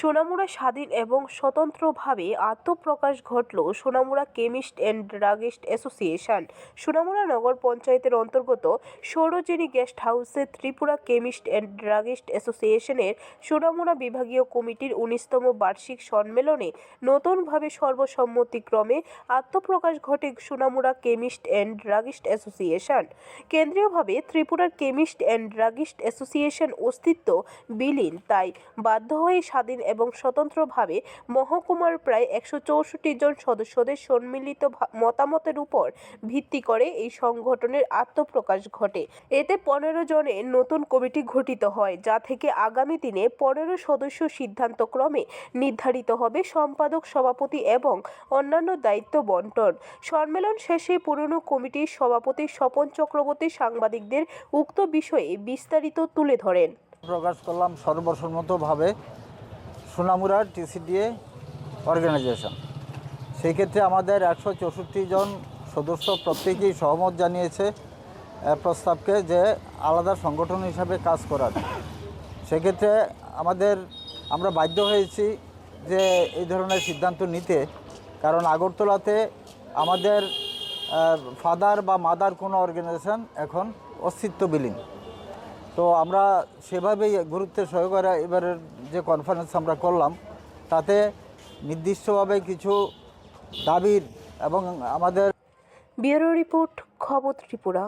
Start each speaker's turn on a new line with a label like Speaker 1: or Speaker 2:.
Speaker 1: সোনামুড়া স্বাধীন এবং স্বতন্ত্রভাবে আত্মপ্রকাশ ঘটল Sonamura chemist and druggist association. Sonamura নগর পঞ্চায়েতের অন্তর্গত সৌরজেনী গেস্ট হাউসে ত্রিপুরা কেমিস্ট অ্যান্ড ড্রাগিস্ট অ্যাসোসিয়েশনের সোনামুড়া বিভাগীয় কমিটির উনিশতম বার্ষিক সম্মেলনে নতুনভাবে সর্বসম্মতিক্রমে আত্মপ্রকাশ ঘটে Sonamura chemist and druggist association. কেন্দ্রীয়ভাবে ত্রিপুরার কেমিস্ট অ্যান্ড ড্রাগিস্ট অ্যাসোসিয়েশন অস্তিত্ব বিলীন, তাই বাধ্য হয়ে স্বাধীন এবং স্বতন্ত্রভাবে মহকুমার প্রায় একশো চৌষট্টি জন সদস্যদের সম্মিলিত মতামতের উপর ভিত্তি করে এই সংগঠনের আত্মপ্রকাশ ঘটে। এতে পনেরো জনের নতুন কমিটি গঠিত হয়, যা থেকে আগামী দিনে পনেরো সদস্য সিদ্ধান্তক্রমে নির্ধারিত হবে সম্পাদক, সভাপতি এবং অন্যান্য দায়িত্ব বন্টন। সম্মেলন শেষে পুরনো কমিটির সভাপতি স্বপন চক্রবর্তী সাংবাদিকদের উক্ত বিষয়ে বিস্তারিত তুলে ধরেন।
Speaker 2: প্রকাশ করলাম সর্বসম্মতভাবে সোনামুড়ার টিসিডিএ অর্গানাইজেশন। সেই ক্ষেত্রে আমাদের একশো চৌষট্টি জন সদস্য প্রত্যেকেই সহমত জানিয়েছে প্রস্তাবকে যে আলাদা সংগঠন হিসাবে কাজ করার। সেক্ষেত্রে আমাদের, আমরা বাধ্য হয়েছি যে এই ধরনের সিদ্ধান্ত নিতে। কারণ আগরতলাতে আমাদের ফাদার বা মাদার কোনো অর্গানাইজেশন এখন অস্তিত্ববিলীন তো আমরা সেভাবেই গুরুত্বের সহকারে এবারের যে কনফারেন্স আমরা করলাম, তাতে নির্দিষ্টভাবে কিছু দাবির এবং আমাদের
Speaker 1: ব্যুরো রিপোর্ট খবর ত্রিপুরা।